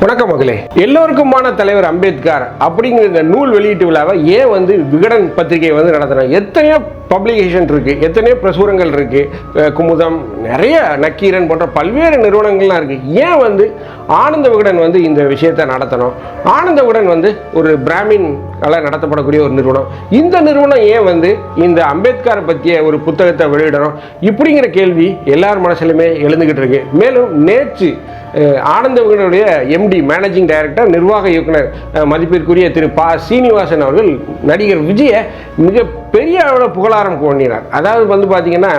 வணக்கம் மகளே. எல்லோருக்குமான தலைவர் அம்பேத்கர் அப்படிங்கிற இந்த நூல் வெளியீட்டு விழாவை ஏன் வந்து விகடன் பத்திரிகை வந்து நடத்துறாங்க? எத்தனையோ பப்ளிகேஷன் இருக்குது எத்தனையோ பிரசுரங்கள் இருக்குது குமுதம் நிறைய நக்கீரன் போன்ற பல்வேறு நிறுவனங்கள்லாம் இருக்குது ஏன் வந்து ஆனந்த விகடன் வந்து இந்த விஷயத்தை நடத்தணும்? ஆனந்த விகடன் வந்து ஒரு பிராமின் நடத்தப்படக்கூடிய ஒரு நிறுவனம். இந்த நிறுவனம் ஏன் வந்து இந்த அம்பேத்கரை பற்றிய ஒரு புத்தகத்தை வெளியிடணும்? இப்படிங்கிற கேள்வி எல்லார் மனசுலையுமே எழுந்துக்கிட்டு இருக்கு. மேலும் நேற்று ஆனந்த விகடனுடைய எம்டி மேனேஜிங் டைரக்டர் நிர்வாக இயக்குனர் மதிப்பிற்குரிய திரு பா சீனிவாசன் அவர்கள் நடிகர் விஜயை மிக பெரிய அளவில் புகழாரம் கொண்டினார் அதாவது வந்து பார்த்தீங்கன்னா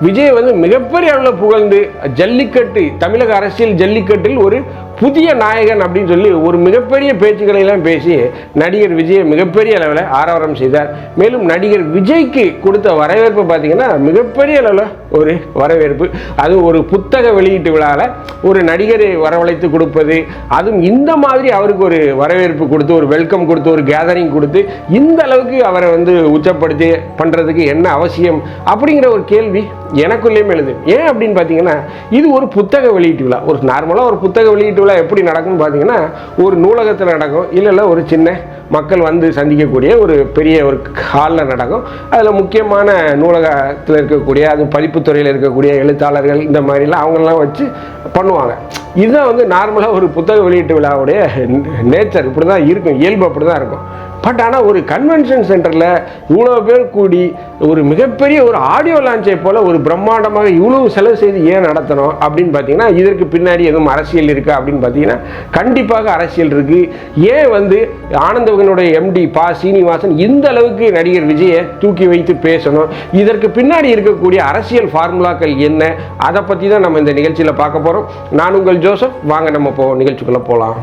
விஜய் வந்து மிகப்பெரிய அளவில் புகழ்ந்து ஜல்லிக்கட்டு தமிழக அரசியல் ஜல்லிக்கட்டில் ஒரு புதிய நாயகன் அப்படின்னு சொல்லி ஒரு மிகப்பெரிய பேச்சுக்களை எல்லாம் பேசி நடிகர் விஜயை மிகப்பெரிய அளவில் ஆரவாரம் செய்தார். மேலும் நடிகர் விஜய்க்கு கொடுத்த வரவேற்பு பார்த்தீங்கன்னா மிகப்பெரிய அளவில் ஒரு வரவேற்பு. அது ஒரு புத்தக வெளியீட்டு விழாவில் ஒரு நடிகரை வரவழைத்து கொடுப்பது. அதுவும் இந்த மாதிரி அவருக்கு ஒரு வரவேற்பு கொடுத்து ஒரு வெல்கம் கொடுத்து ஒரு கேதரிங் கொடுத்து இந்த அளவுக்கு அவரை வந்து உச்சப்படுத்தி பண்ணுறதுக்கு என்ன அவசியம் அப்படிங்கிற ஒரு கேள்வி எனக்குள்ளேயும் எழுது. ஏன் அப்படின்னு பார்த்தீங்கன்னா இது ஒரு புத்தக வெளியீட்டு விழா. ஒரு நார்மலாக ஒரு புத்தக வெளியீட்டு விழா எப்படி நடக்கும்னு பார்த்தீங்கன்னா ஒரு நூலகத்தில் நடக்கும். இல்லைல்ல ஒரு சின்ன மக்கள் வந்து சந்திக்கக்கூடிய ஒரு பெரிய ஒரு ஹாலில் நடக்கும். அதில் முக்கியமான நூலகத்தில் இருக்கக்கூடிய அது பதிப்புத்துறையில் இருக்கக்கூடிய எழுத்தாளர்கள் இந்த மாதிரிலாம் அவங்களெல்லாம் வச்சு பண்ணுவாங்க. இதுதான் வந்து நார்மலாக ஒரு புத்தக வெளியீட்டு விழாவுடைய நேச்சர் இப்படி தான் இருக்கும். இயல்பு அப்படி தான் இருக்கும். பட் ஆனால் ஒரு கன்வென்ஷன் சென்டரில் இவ்வளோ பேர் கூடி ஒரு மிகப்பெரிய ஒரு ஆடியோ லான்ச்சை போல் ஒரு பிரம்மாண்டமாக இவ்வளவு செலவு செய்து ஏன் நடத்தணும் அப்படின்னு பார்த்தீங்கன்னா இதற்கு பின்னாடி எதுவும் அரசியல் இருக்கா அப்படின்னு பார்த்தீங்கன்னா கண்டிப்பாக அரசியல் இருக்குது ஏன் வந்து ஆனந்தவகனுடைய எம்டி பா சீனிவாசன் இந்த அளவுக்கு நடிகர் விஜயை தூக்கி வைத்து பேசணும்? இதற்கு பின்னாடி இருக்கக்கூடிய அரசியல் ஃபார்முலாக்கள் என்ன? அதை பற்றி தான் நம்ம இந்த நிகழ்ச்சியில் பார்க்க போகிறோம் நான் உங்கள் ஜோசப். வாங்க நம்ம போ நிகழ்ச்சிக்குள்ளே போகலாம்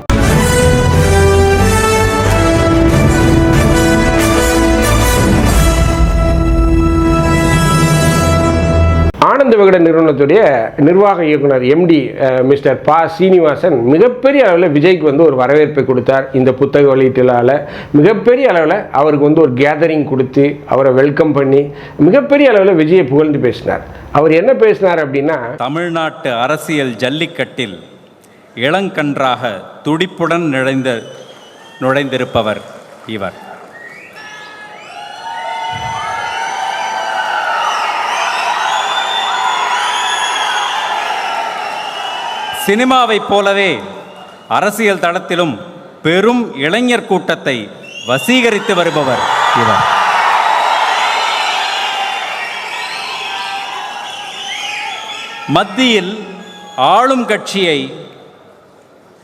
ஆனந்த விகடன் நிறுவனத்துடைய நிர்வாக இயக்குனர் எம்டி மிஸ்டர் பா சீனிவாசன் மிகப்பெரிய அளவில் விஜய்க்கு வந்து ஒரு வரவேற்பை கொடுத்தார் இந்த புத்தக வெளியீட்டிலால். மிகப்பெரிய அளவில் அவருக்கு வந்து ஒரு கேதரிங் கொடுத்து அவரை வெல்கம் பண்ணி மிகப்பெரிய அளவில் விஜயை புகழ்ந்து பேசினார். அவர் என்ன பேசினார் அப்படின்னா தமிழ்நாட்டு அரசியல் ஜல்லிக்கட்டில் இளங்கன்றாக துடிப்புடன் நுழைந்த நுழைந்திருப்பவர் இவர். சினிமாவைப் போலவே அரசியல் தளத்திலும் பெரும் இளைஞர் கூட்டத்தை வசீகரித்து வருபவர் இவர். மத்தியில் ஆளும் கட்சியை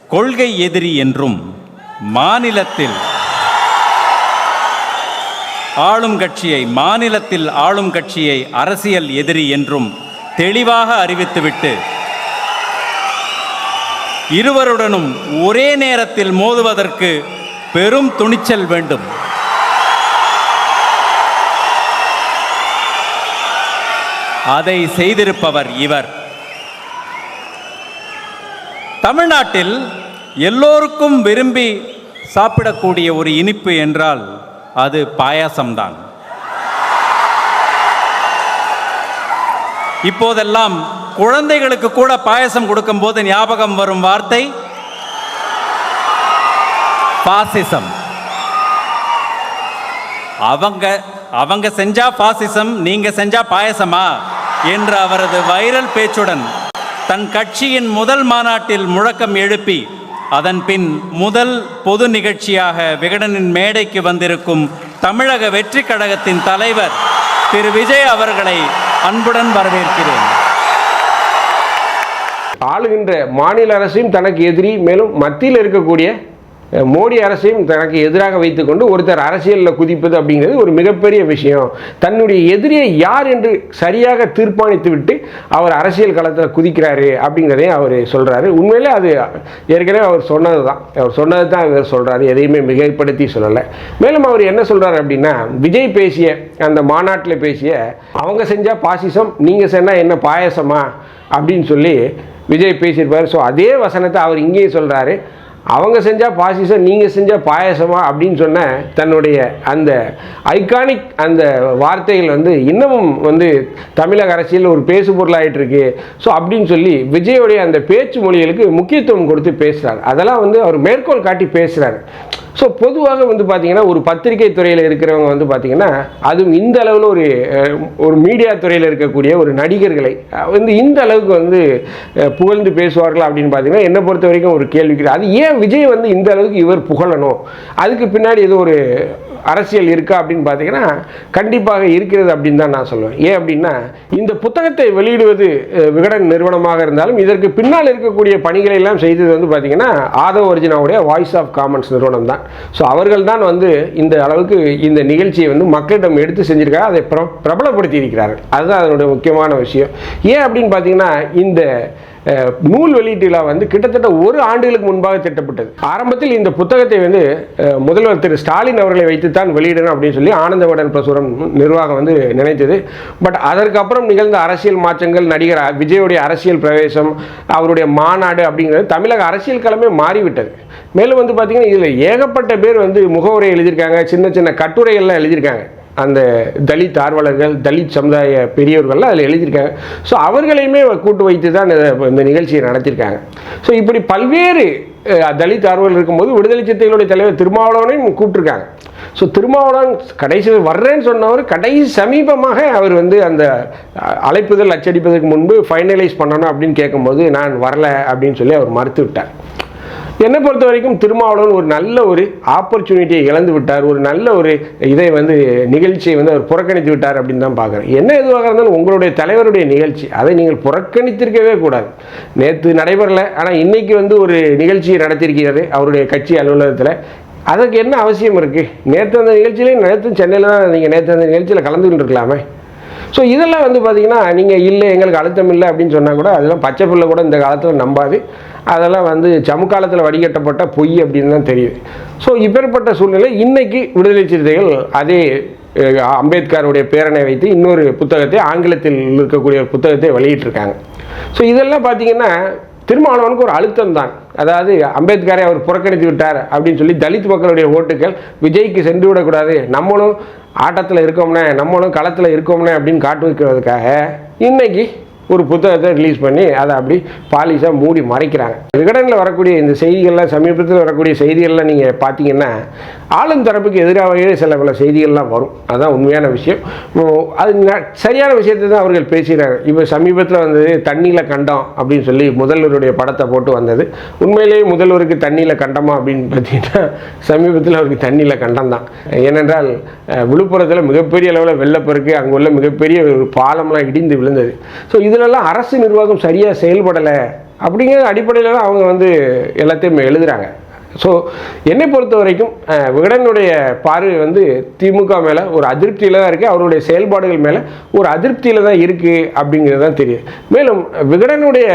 கொள்கை எதிரி என்றும் மாநிலத்தில் ஆளும் கட்சியை மாநிலத்தில் ஆளும் கட்சியை அரசியல் எதிரி என்றும் தெளிவாக அறிவித்துவிட்டு இருவருடனும் ஒரே நேரத்தில் மோதுவதற்கு பெரும் துணிச்சல் வேண்டும். அதை செய்திருப்பவர் இவர். தமிழ்நாட்டில் எல்லோருக்கும் விரும்பி சாப்பிடக்கூடிய ஒரு இனிப்பு என்றால் அது பாயாசம்தான். இப்போதெல்லாம் குழந்தைகளுக்கு கூட பாயசம் கொடுக்கும்போது ஞாபகம் வரும் வார்த்தை பாசிசம். அவங்க அவங்க செஞ்சா பாசிசம் நீங்க செஞ்சா பாயசமா? என்ற அவரது வைரல் பேச்சுடன் தன் கட்சியின் முதல் மாநாட்டில் முழக்கம் எழுப்பி அதன் பின் முதல் பொது நிகழ்ச்சியாக விகடனின் மேடைக்கு வந்திருக்கும் தமிழக வெற்றி கழகத்தின் தலைவர் திரு விஜய் அவர்களை அன்புடன் வரவேற்கிறேன். ஆளுகின்ற மாநில அரசையும் தனக்கு எதிரி மேலும் மத்தியில் இருக்கக்கூடிய மோடி அரசையும் தனக்கு எதிராக வைத்துக்கொண்டு ஒருத்தர் அரசியலில் குதிப்பது அப்படிங்கிறது ஒரு மிகப்பெரிய விஷயம். தன்னுடைய எதிரியை யார் என்று சரியாக தீர்மானித்து விட்டு அவர் அரசியல் களத்தில் குதிக்கிறாரு அப்படிங்கிறதையும் அவர் சொல்கிறாரு உண்மையில் அது ஏற்கனவே அவர் சொன்னது தான் அவர் சொன்னது தான் அவர் சொல்கிறாரு எதையுமே மிகைப்படுத்தி சொல்லலை. மேலும் அவர் என்ன சொல்கிறார் அப்படின்னா விஜய் பேசிய அந்த மாநாட்டில் பேசிய அவங்க செஞ்சால் பாசிசம் நீங்கள் செஞ்சால் என்ன பாயசமா? அப்படின்னு சொல்லி விஜய் பேசியிருப்பார். ஸோ அதே வசனத்தை அவர் இங்கேயும் சொல்கிறாரு அவங்க செஞ்சால் பாசிசம் நீங்கள் செஞ்சால் பாயசமா அப்படின்னு சொன்ன தன்னுடைய அந்த ஐகானிக் அந்த வார்த்தைகள் வந்து இன்னமும் வந்து தமிழக அரசியல் ஒரு பேசு பொருளாகிட்டுருக்கு ஸோ அப்படின்னு சொல்லி விஜயோடைய அந்த பேச்சு மொழிகளுக்கு முக்கியத்துவம் கொடுத்து பேசுகிறார் அதெல்லாம் வந்து அவர் மேற்கோள் காட்டி பேசுகிறார் ஸோ பொதுவாக வந்து பார்த்தீங்கன்னா ஒரு பத்திரிகை துறையில் இருக்கிறவங்க வந்து பார்த்தீங்கன்னா அதுவும் இந்த அளவில் ஒரு ஒரு மீடியா துறையில் இருக்கக்கூடிய ஒரு நடிகர்களை வந்து இந்த அளவுக்கு வந்து புகழ்ந்து பேசுவார்கள் அப்படின்னு பார்த்தீங்கன்னா என்னை பொறுத்த வரைக்கும் ஒரு கேள்விக்கு அது ஏன் விஜய் வந்து இந்த அளவுக்கு இவர் புகழணும்? அதுக்கு பின்னாடி ஏதோ ஒரு அரசியல் இருக்கா அப்படின்னு பார்த்தீங்கன்னா கண்டிப்பாக இருக்கிறது அப்படின்னு தான் நான் சொல்லுவேன். ஏன் அப்படின்னா இந்த புத்தகத்தை வெளியிடுவது விகடன் நிறுவனமாக இருந்தாலும் இதற்கு பின்னால் இருக்கக்கூடிய பணிகளை எல்லாம் செய்தது வந்து பார்த்தீங்கன்னா ஆதவ ஒரிஜினாவுடைய வாய்ஸ் ஆஃப் காமன்ஸ் நிறுவனம் தான். ஸோ அவர்கள் தான் வந்து இந்த அளவுக்கு இந்த நிகழ்ச்சியை வந்து மக்களிடம் எடுத்து செஞ்சிருக்காங்க. அதை பிரபலப்படுத்தி இருக்கிறார்கள் அதுதான் அதனுடைய முக்கியமான விஷயம். ஏன் அப்படின்னு பார்த்தீங்கன்னா இந்த நூல் வெளியீட்டு விழா வந்து கிட்டத்தட்ட ஒரு ஆண்டுகளுக்கு முன்பாக திட்டப்பட்டது. ஆரம்பத்தில் இந்த புத்தகத்தை வந்து முதல்வர் திரு ஸ்டாலின் அவர்களை வைத்துத்தான் வெளியிடணும் அப்படின்னு சொல்லி ஆனந்தவடன் பிரசுரம் நிர்வாகம் வந்து நினைத்தது. பட் அதற்கப்புறம் நிகழ்ந்த அரசியல் மாற்றங்கள் நடிகர் அ- விஜயோடைய அரசியல் பிரவேசம் அவருடைய மாநாடு அப்படிங்கிறது தமிழக அரசியல் களமே மாறிவிட்டது. மேலும் வந்து பார்த்தீங்கன்னா இதில் ஏகப்பட்ட பேர் வந்து முகவுரை எழுதியிருக்காங்க சின்ன சின்ன கட்டுரைகள்லாம் எழுதியிருக்காங்க. அந்த தலித் ஆர்வலர்கள் தலித் சமுதாய பெரியவர்கள்லாம் அதில் எழுதியிருக்காங்க. ஸோ அவர்களையுமே கூட்டு வைத்து தான் இந்த- நிகழ்ச்சியை நடத்தியிருக்காங்க. ஸோ இப்படி பல்வேறு தலித் ஆர்வலர் இருக்கும்போது விடுதலை சிறுத்தைகளுடைய தலைவர் திருமாவளவனையும் கூப்பிட்டுருக்காங்க. ஸோ திருமாவளவன் கடைசி வர்றேன்னு சொன்னவர் கடைசி சமீபமாக அவர் வந்து அந்த அழைப்புதல் அச்சடிப்பதற்கு முன்பு ஃபைனலைஸ் பண்ணணும் அப்படின்னு கேட்கும்போது நான் வரல அப்படின்னு சொல்லி அவர் மறுத்து விட்டார். என்னை பொறுத்த வரைக்கும் திருமாவளவன் ஒரு நல்ல ஒரு ஆப்பர்ச்சுனிட்டியை இழந்து விட்டார். ஒரு நல்ல ஒரு இதை வந்து நிகழ்ச்சியை வந்து அவர் புறக்கணித்து விட்டார் அப்படின்னு தான் பார்க்குறேன். என்ன எதுவாக இருந்தாலும் உங்களுடைய தலைவருடைய நிகழ்ச்சி அதை நீங்கள் புறக்கணித்திருக்கவே கூடாது. நேற்று நடைபெறல ஆனால் இன்னைக்கு வந்து ஒரு நிகழ்ச்சியை நடத்தியிருக்கிறது அவருடைய கட்சி அலுவலகத்தில். அதற்கு என்ன அவசியம் இருக்குது நேற்று அந்த நிகழ்ச்சியிலே நேற்று சென்னையில் தான் நீங்கள் நேற்று அந்த நிகழ்ச்சியில் கலந்துகிட்டு இருக்கலாமே. ஸோ இதெல்லாம் வந்து பார்த்தீங்கன்னா நீங்கள் இல்லை எங்களுக்கு அழுத்தம் இல்லை அப்படின்னு சொன்னால் கூட அதெல்லாம் பச்சை பிள்ளை கூட இந்த காலத்தில் நம்பாது. அதெல்லாம் வந்து சமுக்காலத்தில் வடிகட்டப்பட்ட பொய் அப்படின்னு தான் தெரியுது. ஸோ இப்பேற்பட்ட சூழ்நிலை இன்றைக்கி விடுதலை சிறுத்தைகள் அதே அம்பேத்கருடைய பேரனை வைத்து இன்னொரு புத்தகத்தை ஆங்கிலத்தில் இருக்கக்கூடிய புத்தகத்தை வெளியிட்டிருக்காங்க. ஸோ இதெல்லாம் பார்த்தீங்கன்னா திருமாவளவனுக்கு ஒரு அழுத்தம் தான். அதாவது அம்பேத்கரை அவர் புறக்கணித்து விட்டார் அப்படின்னு சொல்லி தலித் மக்களுடைய ஓட்டுகள் விஜய்க்கு சென்று விடக்கூடாது. நம்மளும் ஆட்டத்தில் இருக்கோம்னே நம்மளும் களத்தில் இருக்கோம்னே அப்படின்னு காட்டு வைக்கிறதுக்காக இன்னைக்கு ஒரு புத்தகத்தை ரிலீஸ் பண்ணி அதை அப்படி பாலிஷாக மூடி மறைக்கிறாங்க. விகடனில் வரக்கூடிய இந்த செய்திகள்லாம் சமீபத்தில் வரக்கூடிய செய்திகள்லாம் நீங்கள் பார்த்தீங்கன்னா ஆளும் தரப்புக்கு எதிராகவே சில பல செய்திகள்லாம் வரும். அதுதான் உண்மையான விஷயம். அது சரியான விஷயத்தை தான் அவர்கள் பேசுகிறார் இப்போ சமீபத்தில் வந்தது தண்ணியில் கண்டம் அப்படின்னு சொல்லி முதல்வருடைய படத்தை போட்டு வந்தது. உண்மையிலேயே முதல்வருக்கு தண்ணியில் கண்டமா அப்படின்னு பார்த்தீங்கன்னா சமீபத்தில் அவருக்கு தண்ணியில் கண்டம் தான். ஏனென்றால் விழுப்புரத்தில் மிகப்பெரிய அளவில் வெள்ளப்பெருக்கு அங்கே உள்ள மிகப்பெரிய ஒரு பாலம்லாம் இடிந்து விழுந்தது. ஸோ இது இதிலெல்லாம் அரசு நிர்வாகம் சரியாக செயல்படலை அப்படிங்கிற அடிப்படையில் தான் அவங்க வந்து எல்லாத்தையும் எழுதுகிறாங்க ஸோ என்னை பொறுத்த வரைக்கும் விகடனுடைய பார்வை வந்து திமுக மேலே ஒரு அதிருப்தியில் தான் இருக்குது அவருடைய செயல்பாடுகள் மேலே ஒரு அதிருப்தியில் தான் இருக்குது அப்படிங்கிறது தான் தெரியுது மேலும் விகடனுடைய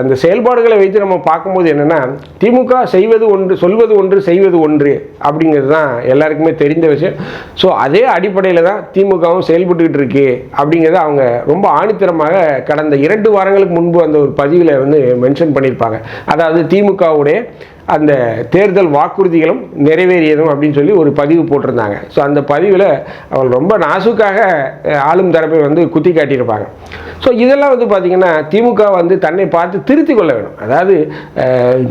அந்த செயல்பாடுகளை வைத்து நம்ம பார்க்கும்போது என்னென்னா திமுக செய்வது ஒன்று சொல்வது ஒன்று செய்வது ஒன்று அப்படிங்கிறது தான் எல்லாருக்குமே தெரிந்த விஷயம். ஸோ அதே அடிப்படையில் தான் திமுகவும் செயல்பட்டுக்கிட்டு இருக்கு அப்படிங்கிறத அவங்க ரொம்ப ஆணித்தரமாக கடந்த இரண்டு வாரங்களுக்கு முன்பு அந்த ஒரு பதிவில் வந்து மென்ஷன் பண்ணியிருப்பாங்க. அதாவது திமுகவுடைய அந்த தேர்தல் வாக்குறுதிகளும் நிறைவேறியதும் அப்படின்னு சொல்லி ஒரு பதிவு போட்டிருந்தாங்க. ஸோ அந்த பதிவில் அவள் ரொம்ப நாசுக்காக ஆளும் தரப்பை வந்து குத்தி காட்டியிருப்பாங்க. ஸோ இதெல்லாம் வந்து பார்த்திங்கன்னா திமுக வந்து தன்னை பார்த்து திருத்தி கொள்ள வேணும் அதாவது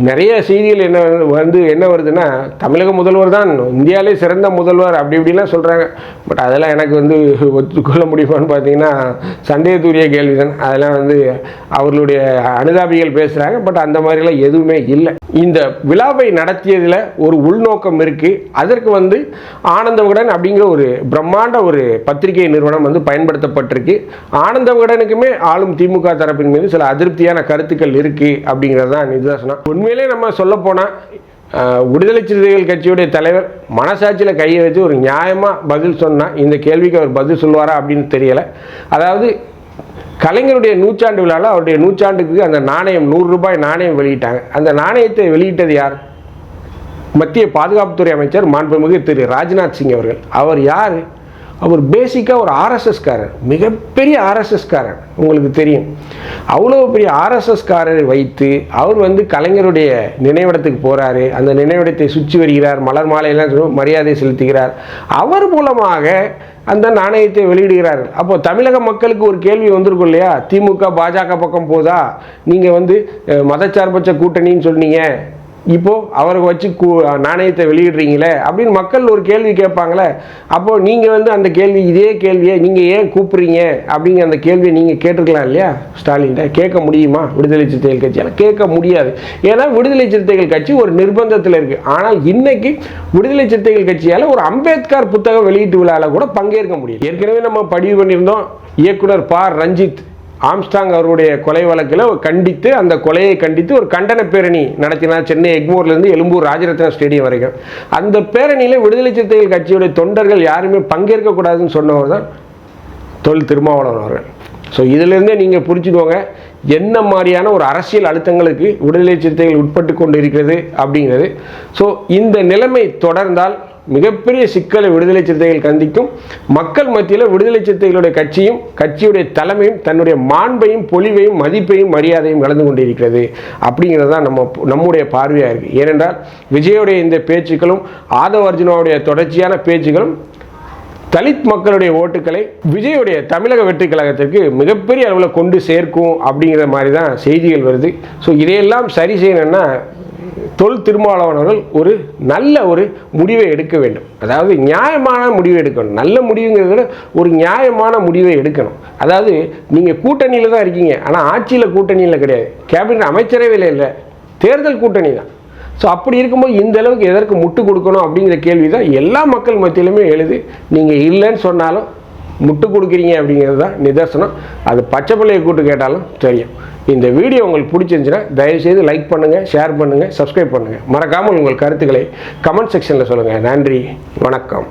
நிறைய செய்திகள் என்ன வந்து என்ன வருதுன்னா தமிழக முதல்வர் தான் இந்தியாவிலே சிறந்த முதல்வர் அப்படி இப்படிலாம் சொல்கிறாங்க பட் அதெல்லாம் எனக்கு வந்து ஒத்துக்கொள்ள முடியுமான்னு பார்த்தீங்கன்னா சந்தேகத்துரிய கேள்வி தான் அதெல்லாம் வந்து அவர்களுடைய அனுதாபிகள் பேசுகிறாங்க பட் அந்த மாதிரிலாம் எதுவுமே இல்லை. இந்த விழாவை நடத்தியதில் ஒரு உள்நோக்கம் இருக்குது அதற்கு வந்து ஆனந்த விகடன் அப்படிங்கிற ஒரு பிரம்மாண்ட ஒரு பத்திரிகை நிறுவனம் வந்து பயன்படுத்தப்பட்டிருக்கு. ஆனந்த விகடனுக்குமே ஆளும் திமுக தரப்பின் மீது சில அதிருப்தியான கருத்துக்கள் இருக்குது அப்படிங்கிறது தான் நிதர்சனம். உண்மையிலே நம்ம சொல்லப்போனால் விடுதலை சிறுத்தைகள் கட்சியுடைய தலைவர் மனசாட்சியில் கையை வச்சு ஒரு நியாயமாக பதில் சொன்னால் இந்த கேள்விக்கு அவர் பதில் சொல்லுவாரா அப்படின்னு தெரியலை. அதாவது கலைஞருடைய நூற்றாண்டு விழாவில் அவருடைய நூற்றாண்டுக்கு அந்த நாணயம் நூறு ரூபாய் நாணயம் வெளியிட்டாங்க. அந்த நாணயத்தை வெளியிட்டது யார்? மத்திய பாதுகாப்புத்துறை அமைச்சர் மாண்புமிகு திரு ராஜ்நாத் சிங் அவர்கள். அவர் யார்? அவர் பேசிக்காக ஒரு ஆர்எஸ்எஸ்காரர் மிகப்பெரிய ஆர்எஸ்எஸ்காரர் உங்களுக்கு தெரியும். அவ்வளோ பெரிய ஆர்எஸ்எஸ்காரரை வைத்து அவர் வந்து கலைஞருடைய நினைவிடத்துக்கு போகிறாரு அந்த நினைவிடத்தை சுற்றி வருகிறார். மலர் மாலையெல்லாம் மரியாதை செலுத்துகிறார். அவர் மூலமாக அந்த நாணயத்தை வெளியிடுகிறார்கள் அப்போ தமிழக மக்களுக்கு ஒரு கேள்வி வந்திருக்கும் இல்லையா? திமுக பாஜக பக்கம் போதா? நீங்கள் வந்து மதச்சார்பற்ற கூட்டணின்னு சொன்னீங்க. இப்போ அவரை வச்சு கூ நாணயத்தை வெளியிடுறீங்களே அப்படின்னு மக்கள் ஒரு கேள்வி கேட்பாங்களே. அப்போது நீங்கள் வந்து அந்த கேள்வி இதே கேள்வியை நீங்கள் ஏன் கூப்பிட்றீங்க அப்படிங்கிற அந்த கேள்வியை நீங்கள் கேட்டிருக்கலாம் இல்லையா? ஸ்டாலின்கிட்ட. கேட்க முடியுமா? விடுதலை சிறுத்தைகள் கட்சியால் கேட்க முடியாது. ஏன்னா விடுதலை சிறுத்தைகள் கட்சி ஒரு நிர்பந்தத்தில் இருக்குது ஆனால் இன்னைக்கு விடுதலை சிறுத்தைகள் கட்சியால் ஒரு அம்பேத்கர் புத்தகம் வெளியீட்டு விழாவில் கூட பங்கேற்க முடியும் ஏற்கனவே நம்ம பதிவு பண்ணியிருந்தோம். இயக்குனர் பா. ரஞ்சித். ஆம்ஸ்டாங் அவருடைய கொலை வழக்கில் கண்டித்து அந்த கொலையை கண்டித்து ஒரு கண்டன பேரணி நடத்தினார் சென்னை எக்மோர்லேருந்து எழும்பூர் ராஜரத்னா ஸ்டேடியம் வரைக்கும். அந்த பேரணியில் விடுதலை சிறுத்தைகள் கட்சியுடைய தொண்டர்கள் யாருமே பங்கேற்கக்கூடாதுன்னு சொன்னவர் தான் தொல் திருமாவளவன் அவர்கள். ஸோ இதிலேருந்தே நீங்கள் புரிஞ்சுக்கோங்க என்ன மாதிரியான ஒரு அரசியல் அழுத்தங்களுக்கு விடுதலை சிறுத்தைகள் உட்பட்டு கொண்டு இருக்கிறது அப்படிங்கிறது. ஸோ இந்த நிலைமை தொடர்ந்தால் மிகப்பெரிய சிக்கலை விடுதலை சிறுத்தைகள் கண்டிக்கும். மக்கள் மத்தியில் விடுதலை சிறுத்தைகளுடைய கட்சியும் கட்சியுடைய தலைமையும் தன்னுடைய மாண்பையும் பொலிவையும் மதிப்பையும் மரியாதையும் கலந்து கொண்டிருக்கிறது. அப்படிங்கிறது தான் நம்ம நம்முடைய பார்வையாக இருக்குது ஏனென்றால் விஜயோடைய இந்த பேச்சுக்களும் ஆதவ அர்ஜுனாவுடைய தொடர்ச்சியான பேச்சுக்களும் தலித் மக்களுடைய ஓட்டுக்களை விஜயுடைய தமிழக வெற்றி கழகத்திற்கு மிகப்பெரிய அளவில் கொண்டு சேர்க்கும் அப்படிங்கிற மாதிரி தான் செய்திகள் வருது. ஸோ இதையெல்லாம் சரி செய்யணும்னா தொல் திருமாவளவன் ஒரு நல்ல ஒரு முடிவை எடுக்க வேண்டும். அதாவது நியாயமான முடிவை எடுக்கணும். நல்ல முடிவுங்கிறத விட ஒரு நியாயமான முடிவை எடுக்கணும். அதாவது நீங்கள் கூட்டணியில் தான் இருக்கீங்க. ஆனால் ஆட்சியில் கூட்டணியில் கிடையாது. கேபினட் அமைச்சரவையில் இல்லை. தேர்தல் கூட்டணி தான். ஸோ அப்படி இருக்கும்போது இந்த அளவுக்கு எதற்கு முட்டு கொடுக்கணும் அப்படிங்கிற கேள்வி தான் எல்லா மக்கள் மத்தியிலுமே எழுது நீங்கள் இல்லைன்னு சொன்னாலும் முட்டு கொடுக்குறீங்க அப்படிங்கிறது தான் நிதர்சனம். அது பச்சை பிள்ளையை கூட்டு கேட்டாலும் தெரியும். இந்த வீடியோ உங்களுக்கு பிடிச்சிருந்துச்சுன்னா தயவுசெய்து லைக் பண்ணுங்கள் ஷேர் பண்ணுங்கள் சப்ஸ்கிரைப் பண்ணுங்கள் மறக்காமல் உங்கள் கருத்துக்களை கமெண்ட் செக்ஷனில் சொல்லுங்கள் நன்றி வணக்கம்.